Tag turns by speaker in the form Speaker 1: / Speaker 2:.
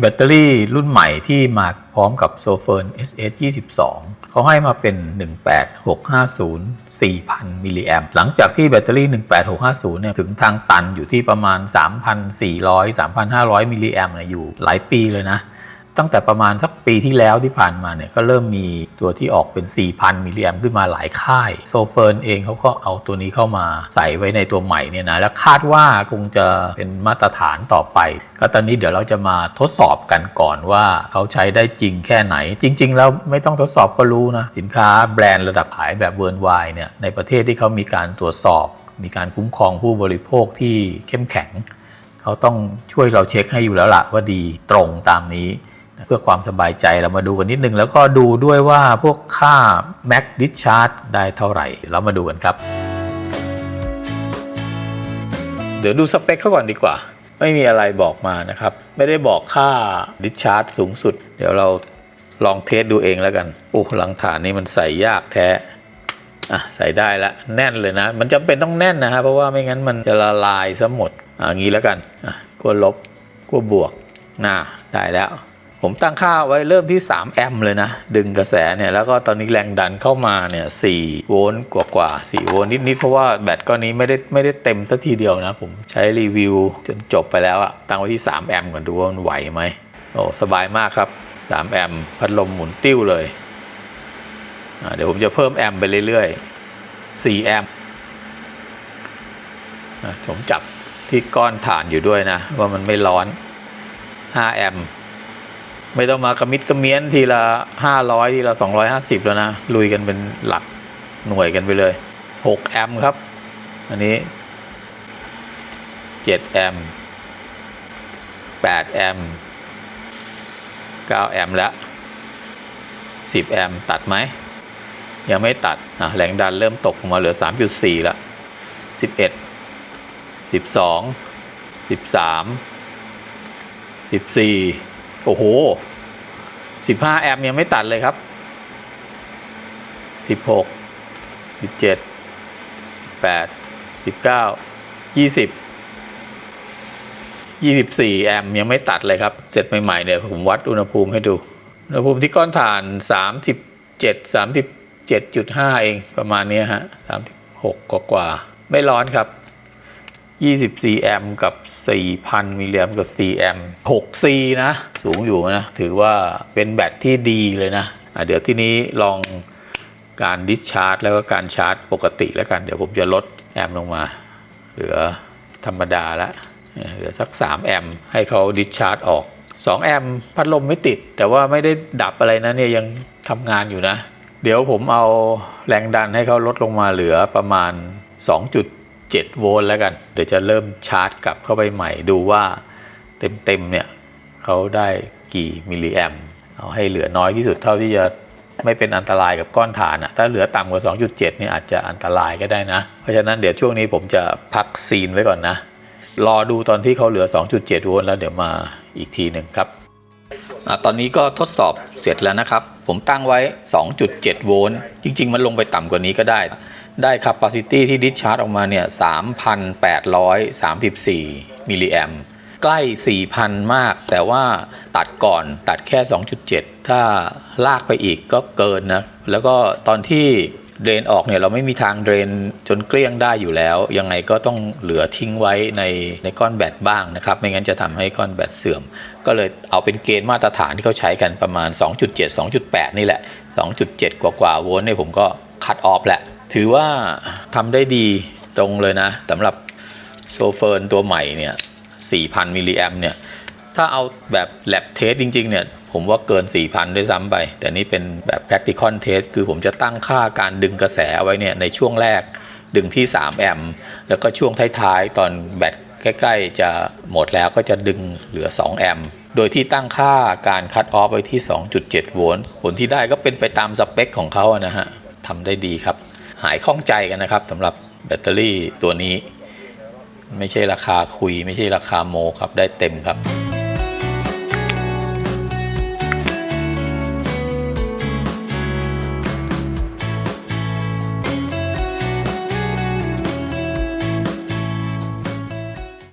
Speaker 1: แบตเตอรี่รุ่นใหม่ที่มาพร้อมกับโซเฟอร์น SS 22เขาให้มาเป็น 18650 4,000 มิลลิแอมหลังจากที่แบตเตอรี่ 18650 เนี่ย ถึงทางตันอยู่ที่ประมาณ 3,400 3,500 มิลลิแอมนะอยู่หลายปีเลยนะ ตั้งแต่ประมาณสักปีที่แล้วที่ผ่านมาเนี่ยก็เริ่มมีตัวที่ออกเป็น 4,000 มิลลิแอมขึ้นมาหลายค่าย โซเฟิร์นเองเขาก็เอาตัวนี้เข้ามาใส่ไว้ในตัวใหม่เนี่ยนะแล้วคาดว่าคงจะเป็นมาตรฐานต่อไป ก็ตอนนี้เดี๋ยวเราจะมาทดสอบกันก่อนว่าเขาใช้ได้จริงแค่ไหน จริง ๆ แล้วไม่ต้องทดสอบก็รู้นะ สินค้าแบรนด์ระดับขายแบบเวิร์นไวเนี่ยในประเทศที่เขามีการตรวจสอบ มีการคุ้มครองผู้บริโภคที่เข้มแข็งเขาต้องช่วยเราเช็คให้อยู่แล้วล่ะว่าดีตรงตามนี้ เพื่อความสบายใจเรามาดูกันนิดนึง แล้วก็ดูด้วยว่าพวกค่า Mac Discharge ได้เท่าไหร่ เรามาดูกันครับ เดี๋ยวดูสเปคเขาก่อนดีกว่า ไม่มีอะไรบอกมานะครับ ไม่ได้บอกค่า Discharge สูงสุด เดี๋ยวเราลองเทสดูเองแล้วกันโอ้หลังฐานนี้มันใส่ยากแท้อะใส่ได้ละแน่นเลยนะ มันจำเป็นต้องแน่นนะฮะเพราะว่าไม่งั้นมันจะละลายซะหมดอะงี้แล้วกันอะขั้วลบขั้วบวกน่าได้แล้ว ผมตั้งค่าไว้เริ่มที่ 3 แอมป์เลยนะ ดึงกระแสเนี่ย แล้วก็ตอนนี้แรงดันเข้ามาเนี่ย4โวลต์กว่ากว่า4โวลต์นิด ๆ เพราะว่าแบตก้อนนี้ไม่ได้ไม่ได้เต็มสักทีเดียวนะ ผมใช้รีวิวจนจบไปแล้วอะตั้งไว้ที่ 3 แอมป์ก่อนดูว่ามันไหวไหมโอ้สบายมากครับ 3 แอมป์พัดลมหมุนติ้วเลย เดี๋ยวผมจะเพิ่มแอมป์ไปเรื่อย ๆ 4 แอมป์อะผมจับที่ก้อนฐานอยู่ด้วยนะ ว่ามันไม่ร้อน 5 แอมป์ ไม่ต้องมากระมิดกระเมียนทีละ500ทีละ250แล้วนะ ลุยกันเป็นหลักหน่วยกันไปเลย6แอมป์ครับ อันนี้7แอมป์8แอมป์9แอมป์แล้ว10แอมป์ตัดไหม ยังไม่ตัดอะแรงดันเริ่มตกลงมาเหลือ3.4ละ11 12 13 14 โอ้โห 15 แอมป์ยังไม่ตัดเลยครับ 16 17 18 19 20 24 แอมป์ยังไม่ตัดเลยครับ เสร็จใหม่ๆเนี่ยผมวัดอุณหภูมิให้ดู อุณหภูมิที่ก้อนถ่าน 37 37.5 เองประมาณนี้ฮะ 36 กว่าๆไม่ร้อนครับ 24 แอมป์กับ 4,000 มิลลิแอมป์กับ4แอมป์6 C นะ สูงอยู่นะ ถือว่าเป็นแบตที่ดีเลยนะะเดี๋ยวที่นี้ลองการดิสชาร์จ แล้วก็การชาร์จปกติแล้วกัน เดี๋ยวผมจะลดแอมป์ลงมา เหลือธรรมดาละเนี่ยเหลือสัก 3 แอมป์ให้เขาดิสชาร์จออก 2 แอมป์พัดลมไม่ติด แต่ว่าไม่ได้ดับอะไรนะเนี่ยยังทำงานอยู่นะ เดี๋ยวผมเอาแรงดันให้เขาลดลงมาเหลือประมาณ 2. 7 โวลต์แล้วกัน เดี๋ยวจะเริ่มชาร์จกลับเข้าไปใหม่ดูว่าเต็มๆเนี่ยเขาได้กี่มิลลิแอมเอาให้เหลือน้อยที่สุดเท่าที่จะไม่เป็นอันตรายกับก้อนฐานอะถ้าเหลือต่ำกว่า 2.7เนี่ยอาจจะอันตรายก็ได้นะ เพราะฉะนั้นเดี๋ยวช่วงนี้ผมจะพักซีนไว้ก่อนนะ รอดูตอนที่เขาเหลือ 2.7 โวลต์แล้วเดี๋ยวมาอีกทีหนึ่งครับอตอนนี้ก็ทดสอบเสร็จแล้วนะครับ ผมตั้งไว้ 2.7 โวลต์ จริง ๆ มันลงไปต่ำกว่านี้ก็ได้ ได้ capacity ที่ discharge ออกมาเนี่ย3,834 มิลลิแอมใกล้ 4,000 มาก แต่ว่าตัดก่อนตัดแค่ 2.7 ถ้าลากไปอีกก็เกินนะ แล้วก็ตอนที่เดรนออกเนี่ยเราไม่มีทางเดรนจนเกลี้ยงได้อยู่แล้ว ยังไงก็ต้องเหลือทิ้งไว้ในในก้อนแบตบ้างนะครับ ไม่งั้นจะทำให้ก้อนแบตเสื่อม ก็เลยเอาเป็นเกณฑ์มาตรฐานที่เขาใช้กันประมาณ 2.7 2.8 นี่แหละ 2.7 กว่ากว่าโวลต์เนี่ยผมก็คัดออฟแหละ ถือว่าทำได้ดีตรงเลยนะสำหรับโซเฟิร์นตัวใหม่เนี่ย 4,000 มิลลิแอมเนี่ย ถ้าเอาแบบ lab test จริง ๆ เนี่ย ผมว่าเกิน 4,000 ด้วยซ้ำไป แต่นี่เป็นแบบ practical test คือผมจะตั้งค่าการดึงกระแสไว้เนี่ย ในช่วงแรกดึงที่ 3 แอมป์แล้วก็ช่วงท้ายๆ ตอนแบตใกล้ ๆ จะหมดแล้วก็จะดึงเหลือ 2 แอมป์โดยที่ตั้งค่าการคัดออฟไว้ที่ 2.7 โวลต์ ผลที่ได้ก็เป็นไปตามสเปคของเขาอะนะฮะทำได้ดีครับ หายข้องใจกันนะครับสำหรับแบตเตอรี่ตัวนี้ ไม่ใช่ราคาคุย ไม่ใช่ราคาโมครับได้เต็มครับ